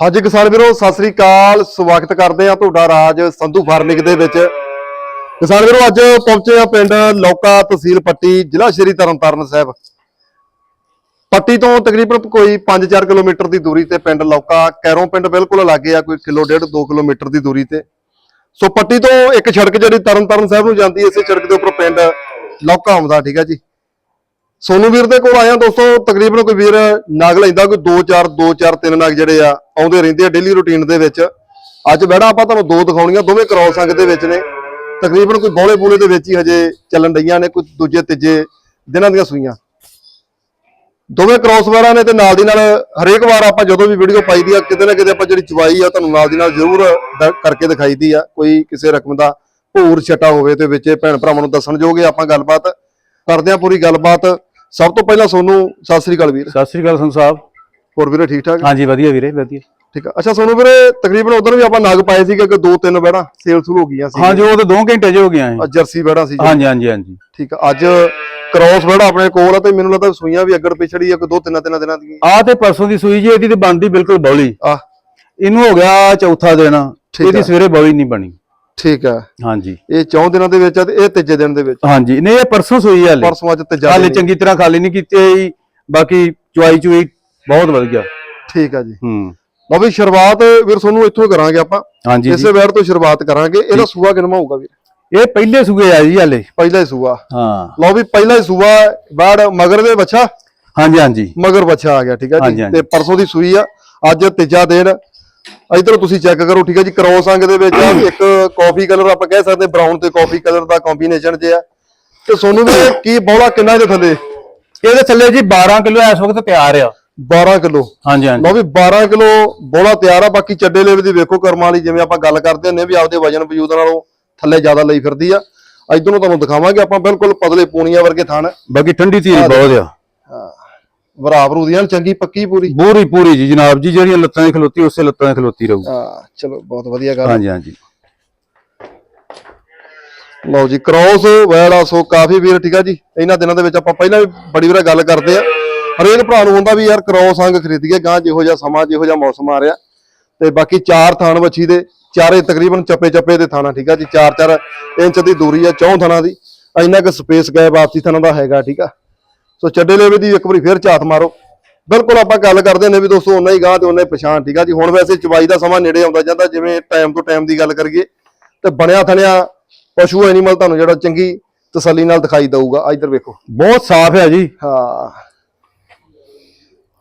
ਹਾਂਜੀ ਕਿਸਾਨ ਵੀਰੋ, ਸਤਿ ਸ੍ਰੀ ਅਕਾਲ। ਸਵਾਗਤ ਕਰਦੇ ਆ ਤੁਹਾਡਾ ਰਾਜ ਸੰਧੂ ਫਾਰਮਿੰਗ ਦੇ ਵਿੱਚ। ਕਿਸਾਨ ਵੀਰੋ, ਅੱਜ ਪਹੁੰਚੇ ਆ ਪਿੰਡ ਲੌਕਾ ਤਹਿਸੀਲ ਪੱਟੀ, ਜ਼ਿਲ੍ਹਾ ਸ਼੍ਰੀ ਤਰਨਤਾਰਨ ਸਾਹਿਬ। ਪੱਟੀ ਤੋਂ ਤਕਰੀਬਨ ਕੋਈ 5-4 ਕਿਲੋਮੀਟਰ ਦੀ ਦੂਰੀ ਤੇ ਪਿੰਡ ਲੌਕਾ। ਕੈਰੋਂ ਪਿੰਡ ਬਿਲਕੁਲ ਲਾਗੇ ਆ, ਕੋਈ ਕਿਲੋ ਡੇਢ 2 ਕਿਲੋਮੀਟਰ ਦੀ ਦੂਰੀ ਤੇ। ਸੋ ਪੱਟੀ ਤੋਂ ਇੱਕ ਸੜਕ ਜਿਹੜੀ ਤਰਨਤਾਰਨ ਸਾਹਿਬ ਨੂੰ ਜਾਂਦੀ ਹੈ, ਇਸੇ ਸੜਕ ਦੇ ਉੱਪਰ ਪਿੰਡ ਲੌਕਾ ਆਉਂਦਾ, ਠੀਕ ਆ ਜੀ। ਸੋਨੂ ਵੀਰ ਦੇ ਕੋਲ ਆਇਆ ਦੋਸਤੋ, ਤਕਰੀਬਨ ਕੋਈ ਵੀਰ ਨਗ ਲੈਂਦਾ, ਕੋਈ 2 4 2 4 3 ਨਗ ਜਿਹੜੇ ਆ, ਆਉਂਦੇ ਰਹਿੰਦੇ ਆ ਡੇਲੀ ਰੁਟੀਨ ਦੇ ਵਿੱਚ। ਅੱਜ ਬੈੜਾ ਆਪਾਂ ਤੁਹਾਨੂੰ ਦੋ ਦਿਖਾਉਣੀਆਂ, ਦੋਵੇਂ ਕ੍ਰੋਸ ਅੰਗ ਦੇ ਵਿੱਚ ਨੇ। ਤਕਰੀਬਨ ਕੋਈ ਬੋਲੇ ਬੋਲੇ ਦੇ ਵਿੱਚ ਹੀ ਹਜੇ ਚੱਲਣ ਡਈਆਂ ਨੇ, ਕੋਈ ਦੂਜੇ, ਤੀਜੇ ਦਿਨਾਂ ਦੀਆਂ ਸੂਈਆਂ। ਦੋਵੇਂ ਕ੍ਰੋਸ ਵਾਰਾਂ ਨੇ ਤੇ ਨਾਲ ਦੀ ਨਾਲ ਹਰੇਕ ਵਾਰ ਆਪਾਂ ਜਦੋਂ ਵੀ ਵੀਡੀਓ ਪਾਈਦੀ ਆ, ਕਿਤੇ ਨਾ ਕਿਤੇ ਆਪਾਂ ਜਿਹੜੀ ਚਵਾਈ ਆ, ਤੁਹਾਨੂੰ ਨਾਲ ਦੀ ਨਾਲ ਜ਼ਰੂਰ ਦ- ਕਰਕੇ ਦਿਖਾਈਦੀ ਆ। ਕੋਈ ਕਿਸੇ ਰਕਮ ਦਾ ਭੂਰ ਛਟਾ ਹੋਵੇ ਤੇ ਵਿੱਚ ਭੈਣ ਭਰਾਵਾਂ ਨੂੰ ਦੱਸਣ ਜੋਗੇ ਆਪਾਂ ਗੱਲਬਾਤ। ਕਰਦੇ ਆ ਪੂਰੀ ਗੱਲਬਾਤ। ਸਭ ਤੋਂ ਪਹਿਲਾਂ ਸੋਨੂੰ ਸਤਿ ਸ੍ਰੀ ਅਕਾਲ ਵੀਰ। ਸਤਿ ਸ੍ਰੀ ਅਕਾਲ ਸੰਤ ਸਾਹਿਬ। ਹੋਰ ਵੀਰੇ ਠੀਕ ਠਾਕ? ਹਾਂਜੀ ਵਧੀਆ ਵੀਰੇ ਵਧੀਆ। ਠੀਕ ਆ। ਅੱਛਾ ਸੋਨੂੰ ਵੀਰੇ ਤਕਰੀਬਨ ਉਧਰ ਵੀ ਆਪਾਂ ਨਗ ਪਾਏ ਸੀਗੇ ਕਿ ਦੋ ਤਿੰਨ ਬੈੜਾਂ ਸੇਲ ਸ਼ੁਰੂ ਹੋ ਗਈਆਂ ਸੀ ਹਾਂਜੀ ਉਹ ਤਾਂ 2 ਘੰਟੇ 'ਚ ਹੋ ਗਿਆ ਹੈ ਆ ਜਰਸੀ ਬੈੜਾਂ ਸੀ ਹਾਂਜੀ ਹਾਂਜੀ ਹਾਂਜੀ। ਠੀਕ ਆ ਅੱਜ ਕ੍ਰੋਸ ਬੈੜਾ ਆਪਣੇ ਕੋਲ ਆ ਤੇ ਮੈਨੂੰ ਲੱਗਦਾ ਸੂਈਆਂ ਵੀ ਅੱਗੜ ਪਿਛੜੀ ਆ ਦੋ ਤਿੰਨ ਤਿੰਨ ਦਿਨਾਂ ਦੀ ਆਹ ਤੇ ਪਰਸੋਂ ਦੀ ਸੂਈ ਜੀ ਇਹਦੀ ਤੇ ਬਣਦੀ ਬਿਲਕੁਲ ਬੌਲੀ। ਆ ਇਹਨੂੰ ਹੋ ਗਿਆ ਚੌਥਾ ਦਿਨ। ਇਹਦੀ ਆ। ਸਵੇਰੇ ਬੌਲੀ ਨਹੀਂ ਬਣੀ। ਠੀਕ ਆ। ਹਾਂਜੀ। ਇਹ ਚੌਂ ਦਿਨਾਂ ਦੇ ਵਿੱਚ ਆ ਤੇ ਇਹ ਤੀਜੇ ਦਿਨ ਦੇ ਵਿੱਚ ਹਾਂਜੀ। ਨਹੀਂ ਇਹ ਪਰਸੋਂ ਸੂਈ ਹਾਲੇ। ਪਰਸੋਂ ਅੱਜ ਤੀਜਾ ਹਾਲੇ ਚੰਗੀ ਤਰ੍ਹਾਂ ਖਾਲੀ ਨਹੀਂ ਕੀਤੀ ਬਾਕੀ ਚੁਆਈ ਚੁਈ ਬਹੁਤ ਵਧੀਆ। ਠੀਕ ਆ ਜੀ। ਹੂੰ। ਲਓ ਵੀ ਸ਼ੁਰੂਆਤ ਵੀਰ ਤੁਹਾਨੂੰ ਇੱਥੋਂ ਕਰਾਂਗੇ ਆਪਾਂ। ਹਾਂਜੀ ਇਸੇ ਵੈਰ ਤੋਂ ਸ਼ੁਰੂਆਤ ਕਰਾਂਗੇ। ਇਹਦਾ ਸੂਆ ਕਿੰਨਾ ਹੋਊਗਾ ਵੀਰ। ਇਹ ਪਹਿਲੇ ਸੂਏ ਆ ਜੀ ਹਾਲੇ। ਪਹਿਲਾ ਹੀ ਸੂਆ। ਹਾਂ। ਲਓ ਵੀ ਪਹਿਲਾ ਹੀ ਸੂਆ ਬਾੜ ਮਗਰ ਦੇ ਬੱਚਾ। ਹਾਂਜੀ ਹਾਂਜੀ। ਮਗਰ ਬੱਚਾ ਆ ਗਿਆ ਠੀਕ ਆ ਜੀ। ਤੇ ਪਰਸੋਂ ਦੀ ਸੂਈ ਆ। ਅੱਜ ਤੀਜਾ ਦਿਨ। ਇਧਰ ਤੁਸੀਂ ਚੈੱਕ ਕਰੋ ਠੀਕ ਆ ਜੀ ਕ੍ਰੋਸ ਅੰਗ ਦੇ ਵਿੱਚ ਆ ਇੱਕ ਕਾਫੀ ਕਲਰ ਆਪਾਂ ਕਹਿ ਸਕਦੇ ਬਰਾਊਨ ਤੇ ਕਾਫੀ ਕਲਰ ਦਾ ਕੰਬੀਨੇਸ਼ਨ ਜਿਹਾ। ਤੇ ਸੋਨੂੰ ਵੀ ਕੀ ਬੌਲਾ ਕਿੰਨਾ ਇਹਦੇ ਥੱਲੇ? ਇਹਦੇ ਥੱਲੇ ਜੀ 12 ਕਿਲੋ ਇਸ ਵਕਤ ਤਿਆਰ ਆ। 12 ਕਿਲੋ? ਹਾਂਜੀ ਹਾਂਜੀ। ਲਓ ਵੀ 12 ਕਿਲੋ ਬੋਲਾ ਤਿਆਰ ਆ ਬਾਕੀ ਚੱਡੇ ਲੇਵੇ ਦੀ ਵੇਖੋ ਕਰਮਾਂ ਵਾਲੀ ਜਿਵੇਂ ਆਪਾਂ ਗੱਲ ਕਰਦੇ ਆ ਵੀ ਆਪਦੇ ਵਜਨ ਵਜੂਦ ਨਾਲੋਂ ਥੱਲੇ ਜ਼ਿਆਦਾ ਲਈ ਫਿਰਦੀ ਆ। ਇਧਰ ਤੁਹਾਨੂੰ ਦਿਖਾਵਾਂਗੇ ਆਪਾਂ ਬਿਲਕੁਲ ਪਤਲੇ ਪੂਣੀਆਂ ਵਰਗੇ ਥਣ। ਬਾਕੀ ਠੰਡੀ ਧੀਰ ਬਹੁਤ ਆ। ਬਰਾਬਰੂ ਦੀਆਂ ਚੰਗੀ ਪੱਕੀ ਪੂਰੀ? ਪੂਰੀ ਪੂਰੀ ਜੀ ਜਨਾਬ ਜੀ ਜਿਹੜੀਆਂ ਲੱਤਾਂ ਦੀ ਖਲੋਤੀ ਉਸੇ ਲੱਤਾਂ ਦੀ ਖਲੋਤੀ ਰਹੂ। ਹਾਂ ਚਲੋ ਬਹੁਤ ਵਧੀਆ ਗੱਲ। ਹਾਂਜੀ ਹਾਂਜੀ। ਲਓ ਜੀ ਕ੍ਰੋਸ ਵੈੜਾ ਸੋ ਕਾਫੀ ਵੀਰ ਠੀਕ ਆ ਜੀ। ਇਹਨਾਂ ਦਿਨਾਂ ਦੇ ਵਿੱਚ ਆਪਾਂ ਪਹਿਲਾਂ ਵੀ ਬੜੀ ਵਾਰ ਗੱਲ ਕਰਦੇ ਆ। ਹਰੇਕ ਭਰਾ ਨੂੰ ਹੁੰਦਾ ਵੀ ਯਾਰ ਕ੍ਰੋਸ ਅੰਗ ਖਰੀਦੀਏ ਗਾਂ ਜਿਹੋ ਜਿਹਾ ਸਮਾਂ ਜਿਹੋ ਜਿਹਾ ਮੌਸਮ ਆ ਰਿਹਾ। ਤੇ ਬਾਕੀ ਚਾਰ ਥਾਨ ਵੱਛੀ ਦੇ ਚਾਰੇ ਤਕਰੀਬਨ ਚੱਪੇ ਚੱਪੇ ਦੇ ਥਾਣਾ ਠੀਕ ਆ ਜੀ। 4-4 ਇੰਚ ਦੀ ਦੂਰੀ ਆ ਚੌਂ ਥਾਣਾ ਦੀ। ਇੰਨਾ ਕੁ ਸਪੇਸ ਗਏ ਵਾਪਸੀ ਥਾਣਾ ਦਾ ਹੈਗਾ ਠੀਕ ਆ। ਸੋ ਚੱਡੇ ਲੇਵੇ ਦੀ ਇੱਕ ਵਾਰੀ ਫੇਰ ਝਾਤ ਮਾਰੋ। ਬਿਲਕੁਲ ਆਪਾਂ ਗੱਲ ਕਰਦੇ ਨੇ ਵੀ ਦੋਸਤੋ ਉਹਨਾਂ ਹੀ ਗਾਂ ਤੇ ਉਹਨਾਂ ਹੀ ਪਛਾਣ ਠੀਕ ਆ ਜੀ? ਹੁਣ ਵੈਸੇ ਚਵਾਈ ਦਾ ਸਮਾਂ ਨੇੜੇ ਆਉਂਦਾ ਜਾਂਦਾ ਜਿਵੇਂ ਟਾਈਮ ਤੋਂ ਟਾਈਮ ਦੀ ਗੱਲ ਕਰੀਏ ਤੇ ਬਣਿਆ ਥਣਿਆ ਪਸ਼ੂ ਐਨੀਮਲ ਤੁਹਾਨੂੰ ਜਿਹੜਾ ਚੰਗੀ ਤਸੱਲੀ ਨਾਲ ਦਿਖਾਈ ਦਊਗਾ। ਆ ਇੱਧਰ ਵੇਖੋ। ਬਹੁਤ ਸਾਫ਼ ਹੈ ਜੀ। ਹਾਂ।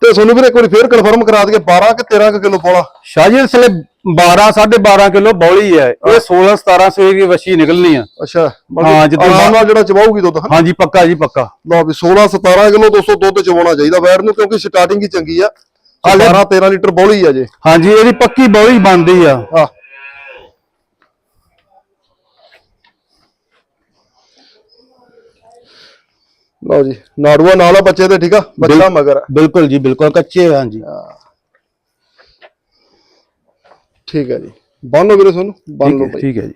ਤੇ ਤੁਹਾਨੂੰ ਵੀਰੇ ਇੱਕ ਵਾਰੀ ਫੇਰ ਕਨਫਰਮ ਕਰਾ ਦਈਏ 12 ਕਿ 13 ਕੁ ਕਿਲੋ ਪੋਲਾ ਸ਼ਾਹ ਜੀ ਇਸ ਵੇਲੇ 12 12.5 ਕਿਲੋ ਬੌਲੀ ਹੈ। ਇਹ 16 17 ਸਵੇਰ ਦੀ ਵਛੀ ਨਿਕਲਣੀ ਆ। ਅੱਛਾ ਹਾਂ, ਜਿੱਦਾਂ ਨਾਲ ਜਿਹੜਾ ਚਵਾਊਗੀ ਦੁੱਧ ਹਾਂਜੀ ਪੱਕਾ ਜੀ ਪੱਕਾ। ਲਓ ਵੀ 16 17 ਕਿਲੋ 200 ਦੁੱਧ ਚਵਾਉਣਾ ਚਾਹੀਦਾ ਵੈਰ ਨੂੰ ਕਿਉਂਕਿ ਸਟਾਰਟਿੰਗ ਹੀ ਚੰਗੀ ਆ। ਹਾਲੇ 12 13 ਲੀਟਰ ਬੋਲੀ ਆ ਜੇ। ਹਾਂਜੀ ਇਹਦੀ ਪੱਕੀ ਬੌਲੀ ਬਣਦੀ ਆ। ਆ ਲਓ ਜੀ ਨਾੜੂਆ ਨਾਲ ਆ ਬੱਚੇ ਦੇ ਠੀਕ ਆ? ਬੱਚਾ ਮਗਰ ਆ। ਬਿਲਕੁਲ ਜੀ ਬਿਲਕੁਲ ਕੱਚੇ ਆ, ਹਾਂਜੀ। ਠੀਕ ਹੈ ਜੀ। ਬੰਨ ਲਓ ਵੀਰੇ ਤੁਹਾਨੂੰ ਬੰਨ ਠੀਕ ਲਓ ਹੈ ਭਾਈ। ਠੀਕ ਹੈ ਜੀ।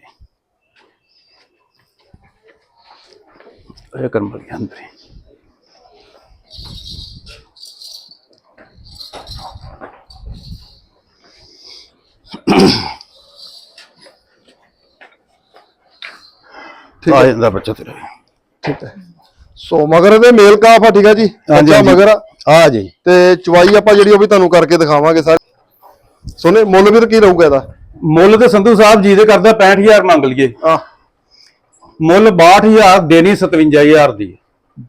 ਇਹ ਕਰਮ ਗਿਆ ਅੰਦਰ। ਹੀ। ਠੀਕ ਆ। ਜਾਂਦਾ ਬੱਚਾ ਤੇਰਾ। ਠੀਕ ਹੈ ਸੋ ਮਗਰ ਇਹਦੇ ਮੇਲ ਕਾਫ ਆ ਠੀਕ ਹੈ ਜੀ? ਹਾਂਜੀ। ਮਗਰ ਆ। ਆ ਜੀ। ਤੇ ਚਵਾਈ ਆਪਾਂ ਜਿਹੜੀ ਉਹ ਵੀ ਤੁਹਾਨੂੰ ਕਰਕੇ ਦਿਖਾਵਾਂਗੇ ਸਰ। ਸੋਨੇ ਮੁੱਲ ਵੀਰ ਕੀ ਰਹੂਗਾ ਇਹਦਾ? ਮੁੱਲ ਤੇ ਸੰਧੂ ਸਾਹਿਬ ਜੀ ਦੇ ਕਰਦਾ 65000 ਮੰਗ ਲਈਏ। ਆ ਮੁੱਲ 62000 ਦੇਣੀ 57000 ਦੀ।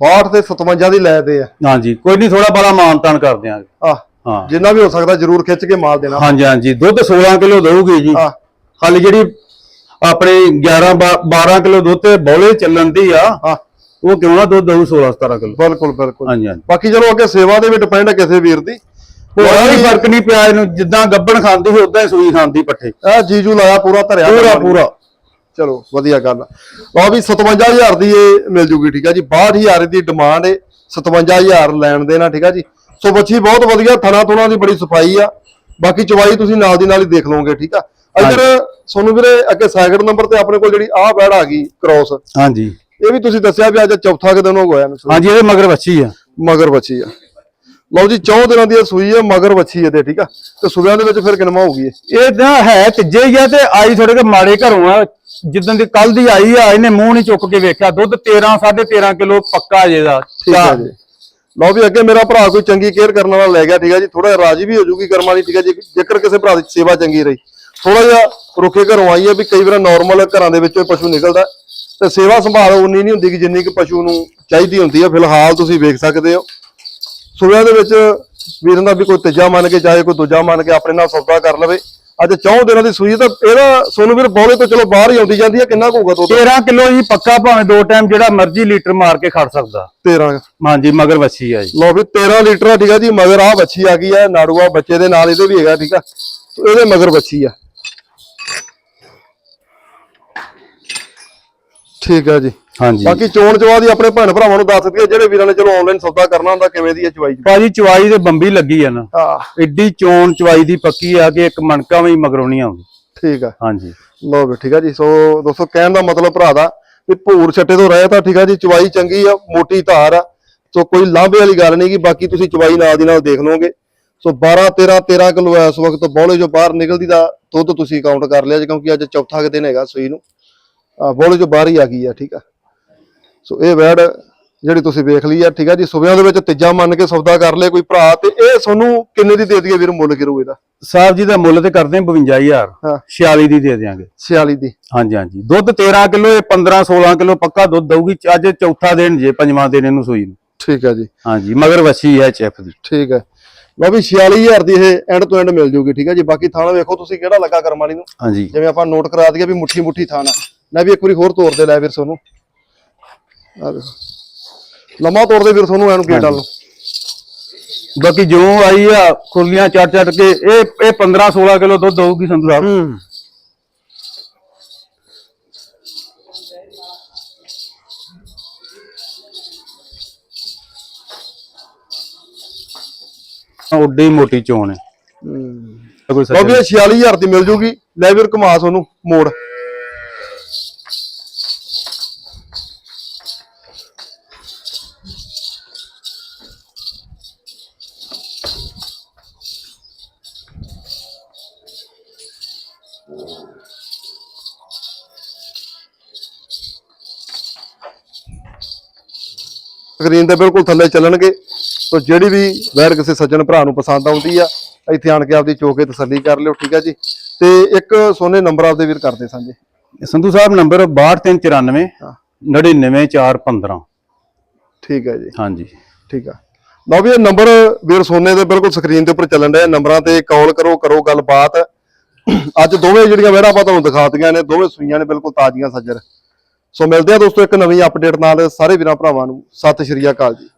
62 ਤੇ 57 ਦੀ ਲੈ ਦੇ ਆ। ਹਾਂਜੀ ਕੋਈ ਨਹੀਂ ਥੋੜਾ ਬੜਾ ਮਾਨਤਾਨ ਕਰ ਦਿਆਂਗੇ। ਆ ਹਾਂ। ਜਿੰਨਾ ਵੀ ਹੋ ਸਕਦਾ ਜਰੂਰ ਖਿੱਚ ਕੇ ਮਾਲ ਦੇਣਾ। ਹਾਂਜੀ ਹਾਂਜੀ। ਦੁੱਧ 16 ਕਿਲੋ ਦਊਗੀ ਜੀ। ਆ ਹਾਲੇ ਜਿਹੜੀ ਆਪਣੇ 11 12 ਕਿਲੋ ਦੁੱਧ ਤੇ ਬੌਲੇ ਚੱਲਣ ਦੀ ਆ। ਆ ਉਹ ਕਿਉਂ ਨਾ ਦੁੱਧ ਦਊ 16 17 ਕਿਲੋ। ਬਿਲਕੁਲ ਬਿਲਕੁਲ। ਹਾਂਜੀ ਹਾਂਜੀ। ਬਾਕੀ ਚਲੋ ਅੱਗੇ ਸੇਵਾ ਦੇ ਵੀ ਡਿਪੈਂਡ ਹੈ ਕਿਸੇ ਵੀਰ ਦੀ। ਕੋਈ ਫ਼ਰਕ ਨਹੀਂ ਪਿਆ ਇਹਨੂੰ ਜਿੱਦਾਂ ਗੱਬਣ ਖਾਂਦੀ ਸੀ ਉਦਾਂ ਹੀ ਸੂਈ ਖਾਂਦੀ ਪੱਠੇ। ਆ ਜੀਜੂ ਲਾਇਆ ਪੂਰਾ ਧਰਿਆ ਪੂਰਾ ਪੂਰਾ। ਚਲੋ ਵਧੀਆ ਗੱਲ ਆ। ਲਓ ਵੀ 57000 ਦੀ ਇਹ ਮਿਲ ਜੂਗੀ ਠੀਕ ਆ ਜੀ। 62000 ਦੀ ਡਿਮਾਂਡ ਏ 57000 ਲੈਣ ਦੇਣਾ ਠੀਕ ਆ ਜੀ। ਸੋ ਬੱਚੀ ਬਹੁਤ ਵਧੀਆ ਥਣਾ ਥੁਣਾ ਦੀ ਬੜੀ ਸਫ਼ਾਈ ਆ। ਬਾਕੀ ਚਵਾਈ ਤੁਸੀਂ ਨਾਲ ਦੀ ਨਾਲ ਹੀ ਦੇਖ ਲਓਗੇ ਠੀਕ ਆ। ਇੱਧਰ ਸੋਨੂੰ ਵੀਰੇ ਅੱਗੇ ਸੈਕਿੰਡ ਨੰਬਰ ਤੇ ਆਪਣੇ ਕੋਲ ਜਿਹੜੀ ਆਹ ਬੈੜ ਆ ਗਈ ਕ੍ਰੋਸ ਹਾਂਜੀ। ਇਹ ਵੀ ਤੁਸੀਂ ਦੱਸਿਆ ਵੀ ਅੱਜ ਚੌਥਾ ਕੁ ਦਿਨ ਹੋ ਗਿਆ ਇਹਨੂੰ ਹਾਂਜੀ ਇਹਦੇ ਮਗਰ ਬੱਚੀ ਆ। ਮਗਰ ਬੱਚੀ ਆ। ਲਓ ਜੀ 14 ਦਿਨਾਂ ਦੀ ਇਹ ਸੂਈ ਹੈ ਮਗਰ ਵੱਛੀ ਇਹਦੇ ਠੀਕ ਆ? ਤੇ ਸੂਬਿਆਂ ਦੇ ਵਿੱਚ ਫਿਰ ਕਿੰਨਵਾ ਹੋਊਗੀ ਇਹ? ਇਹ ਤਾਂ ਹੈ ਤੀਜੇ ਹੀ ਆ ਤੇ ਆਈ ਥੋੜੇ ਕੇ ਮਾੜੇ ਘਰੋਂ ਆ। ਜਿੱਦਾਂ ਦੀ ਕੱਲ ਦੀ ਆਈ ਆ ਇਹਨੇ ਮੂੰਹ ਨਹੀਂ ਚੁੱਕ ਕੇ ਵੇਖਿਆ। ਦੁੱਧ 13 13.5 ਕਿਲੋ ਪੱਕਾ ਜੇ ਦਾ ਠੀਕ ਹੈ ਜੀ। ਲਓ ਵੀ ਅੱਗੇ ਮੇਰਾ ਭਰਾ ਕੋਈ ਚੰਗੀ ਕੇਅਰ ਕਰਨ ਵਾਲਾ ਲੈ ਗਿਆ ਠੀਕ ਹੈ ਜੀ। ਥੋੜਾ ਰਾਜੀ ਵੀ ਹੋ ਜੂਗੀ ਕਰਮਾਂ ਦੀ ਠੀਕ ਹੈ ਜੀ। ਜੇਕਰ ਕਿਸੇ ਭਰਾ ਦੀ ਸੇਵਾ ਚੰਗੀ ਰਹੀ। ਥੋੜਾ ਜਿਹਾ ਰੁਕੇ ਘਰੋਂ ਆਈ ਹੈ ਵੀ ਕਈ ਵਾਰ ਨਾਰਮਲ ਘਰਾਂ ਦੇ ਵਿੱਚੋਂ ਪਸ਼ੂ ਨਿਕਲਦਾ। ਤੇ ਸੇਵਾ ਸੰਭਾਲ ਉਨੀ ਨਹੀਂ ਹੁੰਦੀ ਕਿ ਜਿੰਨੀ ਕਿ ਪਸ਼ੂ ਨੂੰ ਚਾਹੀਦੀ ਹੁੰਦੀ ਹੈ ਫਿਲਹਾਲ ਤੁਸੀਂ ਵੇਖ ਸਕਦੇ ਹੋ। ਸੁਬਿਆਂ ਦੇ ਵਿੱਚ ਵੀਰਾਂ ਦਾ ਵੀ ਕੋਈ ਤੀਜਾ ਮੰਨ ਕੇ ਚਾਹੇ ਕੋਈ ਦੂਜਾ ਮੰਨ ਕੇ ਆਪਣੇ ਨਾਲ ਸੌਦਾ ਕਰ ਲਵੇ। ਅੱਜ 14 ਦਿਨਾਂ ਦੀ ਸੂਈ ਤਾਂ ਇਹਦਾ ਸੋਨੂੰ ਵੀਰ ਬੌਲੇ ਤੋਂ ਚਲੋ ਬਾਹਰ ਹੀ ਆਉਂਦੀ ਜਾਂਦੀ ਹੈ ਕਿੰਨਾ ਹੋਊਗਾ ਦੁੱਧ 13 ਕਿਲੋ ਹੀ ਪੱਕਾ ਭਾਵੇਂ ਦੋ ਟਾਈਮ ਜਿਹੜਾ ਮਰਜ਼ੀ ਲੀਟਰ ਮਾਰ ਕੇ ਖੜ ਸਕਦਾ। 13 ਹਾਂਜੀ ਮਗਰ ਵੱਛੀ ਆ ਜੀ। ਲਓ ਵੀ 13 ਲੀਟਰ ਆ ਠੀਕ ਆ ਜੀ ਮਗਰ ਆ ਬੱਚੀ ਆ ਗਈ ਆ ਨਾੜੂਆ ਬੱਚੇ ਦੇ ਨਾਲ ਇਹਦੇ ਵੀ ਹੈਗਾ ਠੀਕ ਆ। ਇਹਦੇ ਮਗਰ ਬੱਚੀ ਆ। ਠੀਕ ਆ ਜੀ। ਹਾਂਜੀ। ਬਾਕੀ ਚੋਣ ਚਵਾ ਦੀ ਆਪਣੇ ਭੈਣ ਭਰਾਵਾਂ ਨੂੰ ਦੱਸ ਦਿੱਤੀ ਜਿਹੜੇ ਵੀਰਾਂ ਨੇ ਚਲੋ ਆਨਲਾਈਨ ਸੌਦਾ ਕਰਨਾ ਹੁੰਦਾ ਕਿਵੇਂ ਦੀ ਹੈ ਚਵਾਈ ਭਾਜੀ ਚਵਾਈ ਤੇ ਬੰਬੀ ਲੱਗੀ ਆ ਨਾ। ਆ ਐਡੀ ਚੋਣ ਚਵਾਈ ਦੀ ਪੱਕੀ ਆ ਕਿ ਇੱਕ ਮਣਕਾ ਵੀ ਮਗਰੋਂ ਨਹੀਂ ਆਉਂਦੀ। ਠੀਕ ਆ। ਹਾਂਜੀ। ਲਓ ਵੀ ਠੀਕ ਆ ਜੀ ਸੋ ਦੋਸਤੋ ਕਹਿਣ ਦਾ ਮਤਲਬ ਭਰਾ ਦਾ ਵੀ ਭੂਰ ਛੱਟੇ ਤੋਂ ਰਹੇ ਤਾਂ ਠੀਕ ਆ ਜੀ ਚਵਾਈ ਚੰਗੀ ਆ ਮੋਟੀ ਧਾਰ ਆ ਸੋ ਕੋਈ ਲਾਂਭੇ ਵਾਲੀ ਗੱਲ ਨਹੀਂ ਕਿ ਬਾਕੀ ਤੁਸੀਂ ਚਵਾਈ ਨਾਲ ਦੀ ਨਾਲ ਦੇਖ ਲਓਗੇ। ਸੋ 12 13 13 ਕਿਲੋ ਇਸ ਵਕਤ ਬੌਲੇ ਜੋ ਬਾਹਰ ਨਿਕਲਦੀ ਦਾ ਦੁੱਧ ਤੁਸੀਂ ਕਾਊਂਟ ਕਰ ਲਿਆ ਜੀ ਕਿਉਂਕਿ ਅੱਜ ਚੌਥਾ ਦਿਨ ਹੈਗਾ ਸੂਈ ਨੂੰ। ਬੌਲੇ ਜੋ ਬਾਹਰ ਹੀ ਆ ਗਈ ਆ ਠੀਕ ਆ। ਸੋ ਇਹ ਵੈੜ ਜਿਹੜੀ ਤੁਸੀਂ ਵੇਖ ਲਈ ਆ ਠੀਕ ਆ ਜੀ ਸੁਬਿਆਂ ਦੇ ਵਿੱਚ ਤੀਜਾ ਮੰਨ ਕੇ ਸੌਦਾ ਕਰ ਲਿਆ ਕੋਈ ਭਰਾ ਤੇ ਇਹ ਤੁਹਾਨੂੰ ਕਿੰਨੇ ਦੀ ਦੇ ਦਈਏ ਵੀਰ ਮੁੱਲ ਕਿਰੂ ਇਹਦਾ? ਸਾਹਿਬ ਜੀ ਦਾ ਮੁੱਲ ਤੇ ਕਰਦੇ 52000 ਹਾਂ। 46 ਦੀ ਦੇ ਦਿਆਂਗੇ। 46 ਦੀ। ਹਾਂਜੀ ਹਾਂਜੀ। ਦੁੱਧ 13 ਕਿਲੋ ਇਹ 15 16 ਕਿਲੋ ਪੱਕਾ ਦੁੱਧ ਦਊਗੀ ਅੱਜ ਚੌਥਾ ਦਿਨ ਜੇ ਪੰਜਵਾਂ ਦਿਨ ਇਹਨੂੰ ਸੂਈ ਨੂੰ। ਠੀਕ ਆ ਜੀ। ਹਾਂਜੀ ਮਗਰ ਵੱਛੀ ਹੈ ਚੈਫ ਦੀ। ਠੀਕ ਹੈ ਲਓ ਵੀ 46000 ਦੀ ਇਹ ਐਂਡ ਤੋਂ ਐਂਡ ਮਿਲ ਜੂਗੀ ਠੀਕ ਹੈ ਜੀ। ਬਾਕੀ ਥਾਣਾ ਵੇਖੋ ਤੁਸੀਂ ਕਿਹੜਾ ਲੱਗਾ ਕਰਮ ਵਾਲੀ ਨੂੰ। ਹਾਂਜੀ। ਜਿਵੇਂ ਆਪਾਂ ਨੋਟ ਕਰਾ ਦਈਏ ਵੀ ਮੁੱਠੀ ਮੁੱਠੀ ਥਾਣਾ ਮੈਂ ਵੀ ਇੱਕ ਵਾਰੀ ਹੋਰ ਤੋੜ ਦੇ ਲੈ ਵੀਰ ਤੁਹਾਨੂੰ ਆ ਦੇਖੋ। ਲੰਮਾ ਤੋੜ ਦੇ ਵੀਰ ਤੁਹਾਨੂੰ ਐਨੂੰ ਗੇਟ ਵੱਲ ਨੂੰ ਬਾਕੀ ਜੋ ਆਈ ਆ ਖੁਰਲੀਆਂ ਚੜ ਚੜ ਕੇ ਇਹ ਇਹ 15 16 ਕਿਲੋ ਦੁੱਧ ਦਊਗੀ ਸੰਧੂ ਸਾਹਿਬ। ਹੂੰ। ਉੱਡੀ ਮੋਟੀ ਚੋਣ ਹੈ। ਕੋਈ ਸੱਜਣ ਇਹ 46000 ਦੀ ਮਿਲ ਜੂਗੀ। ਲੈ ਵੀਰ ਕਮਾ ਤੁਹਾਨੂੰ ਮੋੜ। ਸਕਰੀਨ ਤੇ ਬਿਲਕੁਲ ਥੱਲੇ ਚੱਲਣਗੇ। ਸੋ ਜਿਹੜੀ ਵੀ ਵੈੜ ਕਿਸੇ ਸੱਜਣ ਭਰਾ ਨੂੰ ਪਸੰਦ ਆਉਂਦੀ ਆ ਇੱਥੇ ਆਣ ਕੇ ਆਪਦੀ ਚੋਕੇ ਤਸੱਲੀ ਕਰ ਲਿਓ ਠੀਕ ਆ ਜੀ? ਤੇ ਇੱਕ ਸੋਨੇ ਨੰਬਰ ਆਪਦੇ ਵੀਰ ਕਰਦੇ ਸਾਂਝੇ। ਸੰਧੂ ਸਾਹਿਬ ਨੰਬਰ 62394 ਹਾਂ। 99415 ਠੀਕ ਹੈ ਜੀ। ਹਾਂਜੀ। ਠੀਕ ਆ। ਲਓ ਵੀ ਇਹ ਨੰਬਰ ਵੀਰ ਸੋਨੇ ਦੇ ਬਿਲਕੁਲ ਸਕਰੀਨ ਦੇ ਉੱਪਰ ਚੱਲਣ ਡਿਆ ਨੰਬਰਾਂ ਤੇ ਕਾਲ ਕਰੋ ਕਰੋ ਗੱਲਬਾਤ। ਅੱਜ ਦੋਵੇਂ ਜਿਹੜੀਆਂ ਵੈੜਾਂ ਆਪਾਂ ਤੁਹਾਨੂੰ ਦਿਖਾਤੀਆਂ ਨੇ ਦੋਵੇਂ ਸੂਈਆਂ ਨੇ ਬਿਲਕੁਲ ਤਾਜ਼ੀਆਂ ਸੱਜਰ ਸੋ ਮਿਲਦੇ ਆ ਦੋਸਤੋ ਇੱਕ ਨਵੀਂ ਅਪਡੇਟ ਨਾਲ। ਸਾਰੇ ਵੀਰਾਂ ਭਰਾਵਾਂ ਨੂੰ ਸਤਿ ਸ਼੍ਰੀ ਅਕਾਲ ਜੀ।